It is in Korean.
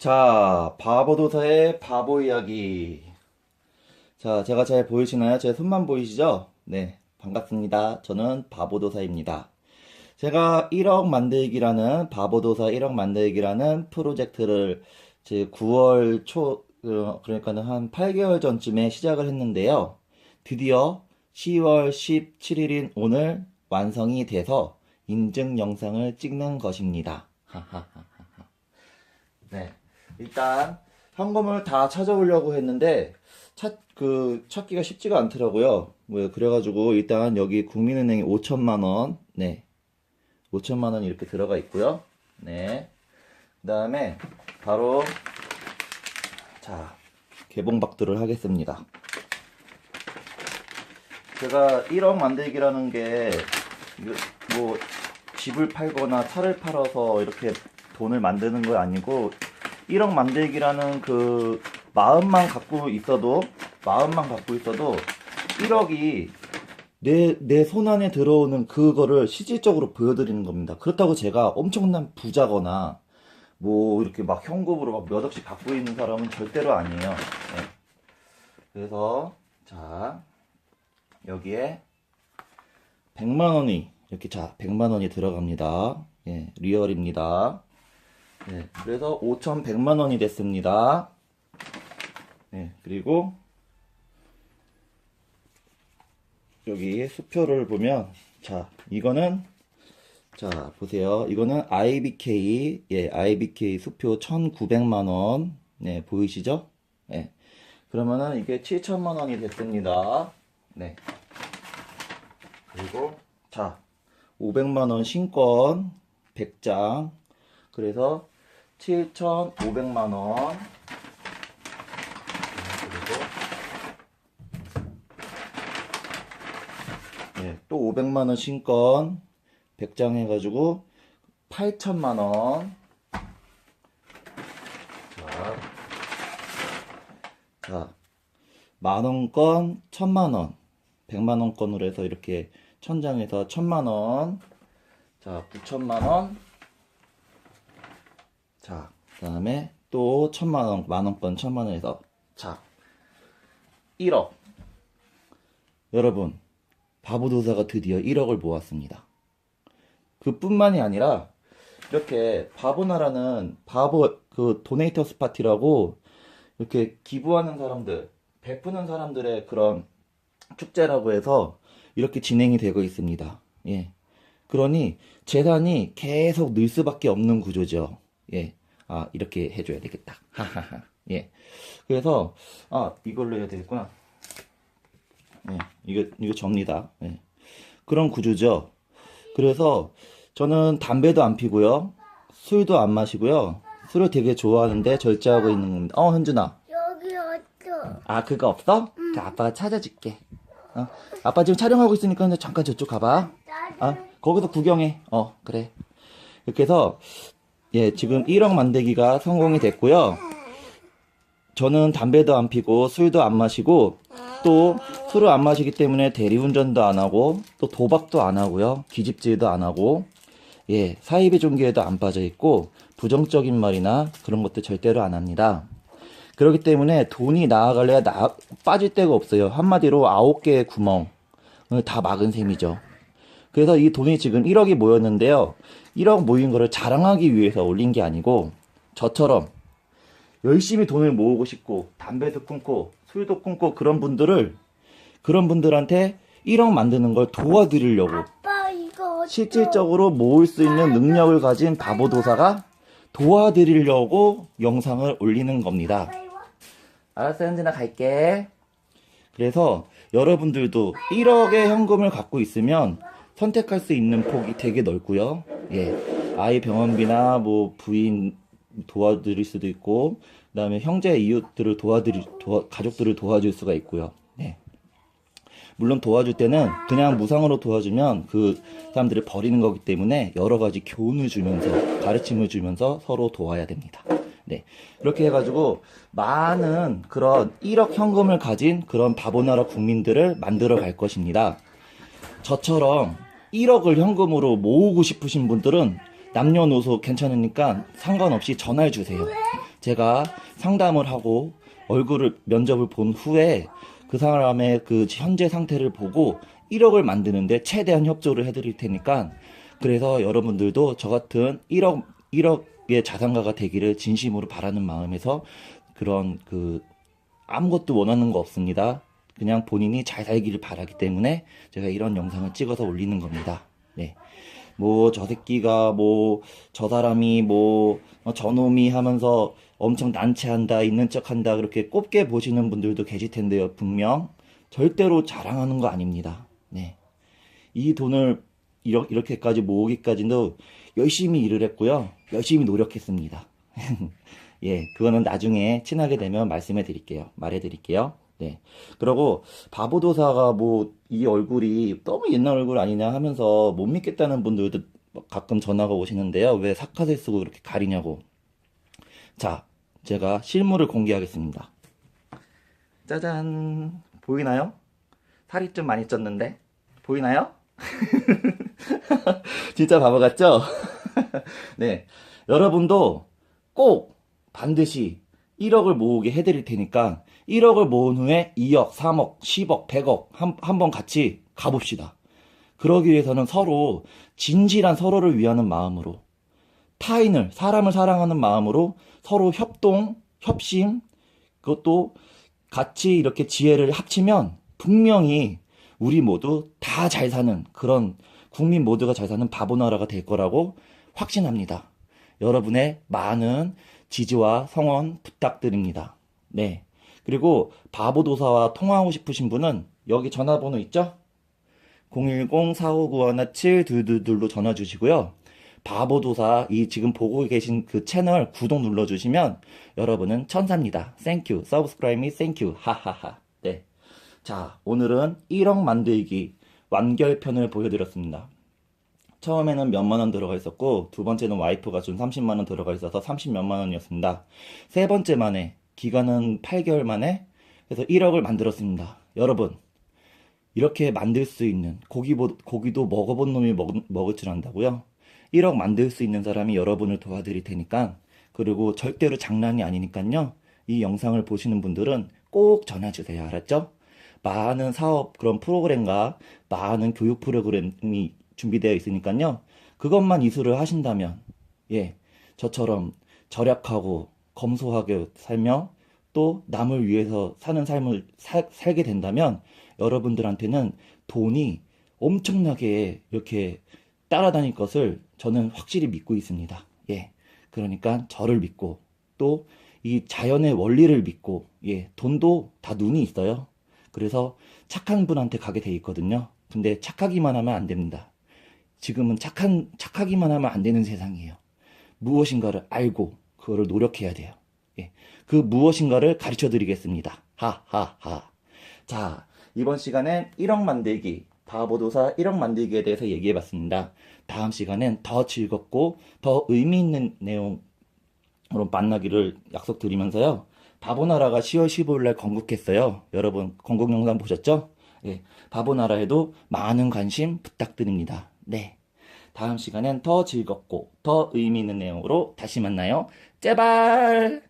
자, 바보도사의 바보 이야기. 자, 제가 잘 보이시나요? 제 손만 보이시죠? 네, 반갑습니다. 저는 바보도사입니다. 제가 1억 만들기라는 바보도사 1억 만들기라는 프로젝트를 제 9월 초, 어, 그러니까는 한 8개월 전쯤에 시작을 했는데요. 드디어 10월 17일인 오늘 완성이 돼서 인증 영상을 찍는 것입니다. 하하하하. 네. 일단 현금을 다 찾아오려고 했는데 찾, 그 찾기가 쉽지가 않더라고요. 뭐 그래가지고 일단 여기 국민은행에 5천만 원, 네, 5천만 원 이렇게 들어가 있고요. 네. 그 다음에 바로 자 개봉박두를 하겠습니다. 제가 1억 만들기라는 게, 뭐, 집을 팔거나 차를 팔아서 이렇게 돈을 만드는 거 아니고, 1억 만들기라는 그, 마음만 갖고 있어도, 마음만 갖고 있어도, 1억이 내, 내 손 안에 들어오는 그거를 실질적으로 보여드리는 겁니다. 그렇다고 제가 엄청난 부자거나, 뭐, 이렇게 막 현금으로 막 몇 억씩 갖고 있는 사람은 절대로 아니에요. 네. 그래서, 자, 여기에 100만 원이 이렇게 자 100만 원이 들어갑니다. 예, 리얼입니다. 예, 그래서 5,100만 원이 됐습니다. 예, 그리고 여기 수표를 보면 자, 이거는 자, 보세요. 이거는 IBK 예, IBK 수표 1,900만 원. 네, 보이시죠? 예. 그러면은 이게 7천만 원이 됐습니다. 네. 그리고 자 500만 원 신권 100장 그래서 7,500만 원 그리고 네, 또 500만 원 신권 100장 해 가지고 8천만 원. 자, 자 만 원권, 천만원, 백만원권으로 해서 이렇게 천장에서 천만 원, 자, 구천만 원, 자, 그 다음에 또 천만원, 만원권, 천만원에서, 자, 1억. 여러분, 바보도사가 드디어 1억을 모았습니다. 그 뿐만이 아니라, 이렇게 바보나라는 바보, 그 도네이터스 파티라고, 이렇게 기부하는 사람들, 베푸는 사람들의 그런 축제라고 해서 이렇게 진행이 되고 있습니다. 예. 그러니 재산이 계속 늘 수밖에 없는 구조죠. 예. 아, 이렇게 해줘야 되겠다. 하하하. 예. 그래서, 아, 이걸로 해야 되겠구나. 예. 이거, 이거 접니다. 예. 그런 구조죠. 그래서 저는 담배도 안 피고요. 술도 안 마시고요. 술을 되게 좋아하는데 절제하고 있는 겁니다. 어, 현준아. 여기 어디? 아, 그거 없어? 자, 아빠가 찾아줄게. 어? 아빠 지금 촬영하고 있으니까 잠깐 저쪽 가봐. 아, 거기서 구경해. 어, 그래. 이렇게 해서, 예, 지금 1억 만들기가 성공이 됐고요. 저는 담배도 안 피고, 술도 안 마시고, 또 술을 안 마시기 때문에 대리운전도 안 하고, 또 도박도 안 하고요. 기집질도 안 하고, 예, 사이비 종교에도 안 빠져 있고, 부정적인 말이나 그런 것도 절대로 안 합니다. 그렇기 때문에 돈이 나아갈래야 나, 빠질 데가 없어요. 한마디로 아홉 개의 구멍을 다 막은 셈이죠. 그래서 이 돈이 지금 1억이 모였는데요. 1억 모인 거를 자랑하기 위해서 올린 게 아니고 저처럼 열심히 돈을 모으고 싶고 담배도 끊고 술도 끊고 그런 분들을 그런 분들한테 1억 만드는 걸 도와드리려고 아빠? 실질적으로 모을 수 있는 능력을 가진 바보도사가 도와드리려고 영상을 올리는 겁니다. 알았어, 현진아, 갈게. 그래서 여러분들도 1억의 현금을 갖고 있으면 선택할 수 있는 폭이 되게 넓고요. 예. 아이 병원비나 뭐 부인 도와드릴 수도 있고, 그 다음에 형제 이웃들을 도와드릴, 도와, 가족들을 도와줄 수가 있고요. 네. 물론 도와줄 때는 그냥 무상으로 도와주면 그 사람들을 버리는 거기 때문에 여러 가지 교훈을 주면서 가르침을 주면서 서로 도와야 됩니다. 네. 이렇게 해가지고 많은 그런 1억 현금을 가진 그런 바보나라 국민들을 만들어 갈 것입니다. 저처럼 1억을 현금으로 모으고 싶으신 분들은 남녀노소 괜찮으니까 상관없이 전화해 주세요. 제가 상담을 하고 얼굴을 면접을 본 후에 그 사람의 그 현재 상태를 보고 1억을 만드는데 최대한 협조를 해드릴 테니까 그래서 여러분들도 저 같은 1억 1억의 자산가가 되기를 진심으로 바라는 마음에서 그런 그 아무것도 원하는 거 없습니다. 그냥 본인이 잘 살기를 바라기 때문에 제가 이런 영상을 찍어서 올리는 겁니다. 네. 뭐, 저 새끼가 뭐, 저 사람이 뭐, 어, 저놈이 하면서 엄청 난처한다, 있는 척 한다, 그렇게 꼽게 보시는 분들도 계실 텐데요, 분명. 절대로 자랑하는 거 아닙니다. 네. 이 돈을 이렇- 이렇게까지 모으기까지도 열심히 일을 했고요. 열심히 노력했습니다. 예, 그거는 나중에 친하게 되면 말씀해 드릴게요. 말해 드릴게요. 네. 그리고 바보도사가 뭐 이 얼굴이 너무 옛날 얼굴 아니냐 하면서 못 믿겠다는 분들도 가끔 전화가 오시는데요. 왜 사카세 쓰고 그렇게 가리냐고. 자, 제가 실물을 공개하겠습니다. 짜잔. 보이나요? 살이 좀 많이 쪘는데. 보이나요? 진짜 바보 같죠? 네. 여러분도 꼭 반드시 1억을 모으게 해드릴 테니까 1억을 모은 후에 2억, 3억, 10억, 100억 한, 한번 같이 가봅시다. 그러기 위해서는 서로 진실한 서로를 위하는 마음으로 타인을, 사람을 사랑하는 마음으로 서로 협동, 협심, 그것도 같이 이렇게 지혜를 합치면 분명히 우리 모두 다 잘 사는 그런 국민 모두가 잘 사는 바보 나라가 될 거라고 확신합니다. 여러분의 많은 지지와 성원 부탁드립니다. 네. 그리고 바보도사와 통화하고 싶으신 분은 여기 전화번호 있죠? 010-4591-722로 전화 주시고요. 바보도사 이 지금 보고 계신 그 채널 구독 눌러주시면 여러분은 천사입니다. 땡큐. 서브스크라이브 땡큐. 하하하. 네. 자, 오늘은 1억 만들기 완결편을 보여드렸습니다. 처음에는 몇만 원 들어가 있었고, 두 번째는 와이프가 준 30만 원 들어가 있어서 30 몇만 원이었습니다. 세 번째 만에, 기간은 8개월 만에, 그래서 1억을 만들었습니다. 여러분, 이렇게 만들 수 있는, 고기, 고기도 먹어본 놈이 먹, 먹을 줄 안다고요? 1억 만들 수 있는 사람이 여러분을 도와드릴 테니까, 그리고 절대로 장난이 아니니까요. 이 영상을 보시는 분들은 꼭 전화주세요. 알았죠? 많은 사업 그런 프로그램과 많은 교육 프로그램이 준비되어 있으니까요. 그것만 이수를 하신다면, 예, 저처럼 절약하고 검소하게 살며 또 남을 위해서 사는 삶을 사- 살게 된다면 여러분들한테는 돈이 엄청나게 이렇게 따라다닐 것을 저는 확실히 믿고 있습니다. 예. 그러니까 저를 믿고 또 이 자연의 원리를 믿고 예, 돈도 다 눈이 있어요. 그래서 착한 분한테 가게 돼 있거든요. 근데 착하기만 하면 안 됩니다. 지금은 착한, 착하기만 하면 안 되는 세상이에요. 무엇인가를 알고, 그거를 노력해야 돼요. 예. 그 무엇인가를 가르쳐 드리겠습니다. 하하하. 자, 이번 시간엔 1억 만들기, 바보도사 1억 만들기에 대해서 얘기해 봤습니다. 다음 시간엔 더 즐겁고, 더 의미 있는 내용으로 만나기를 약속드리면서요. 바보나라가 10월 15일 날 건국했어요. 여러분, 건국 영상 보셨죠? 예. 바보나라에도 많은 관심 부탁드립니다. 네. 다음 시간엔 더 즐겁고 더 의미 있는 내용으로 다시 만나요. 제발!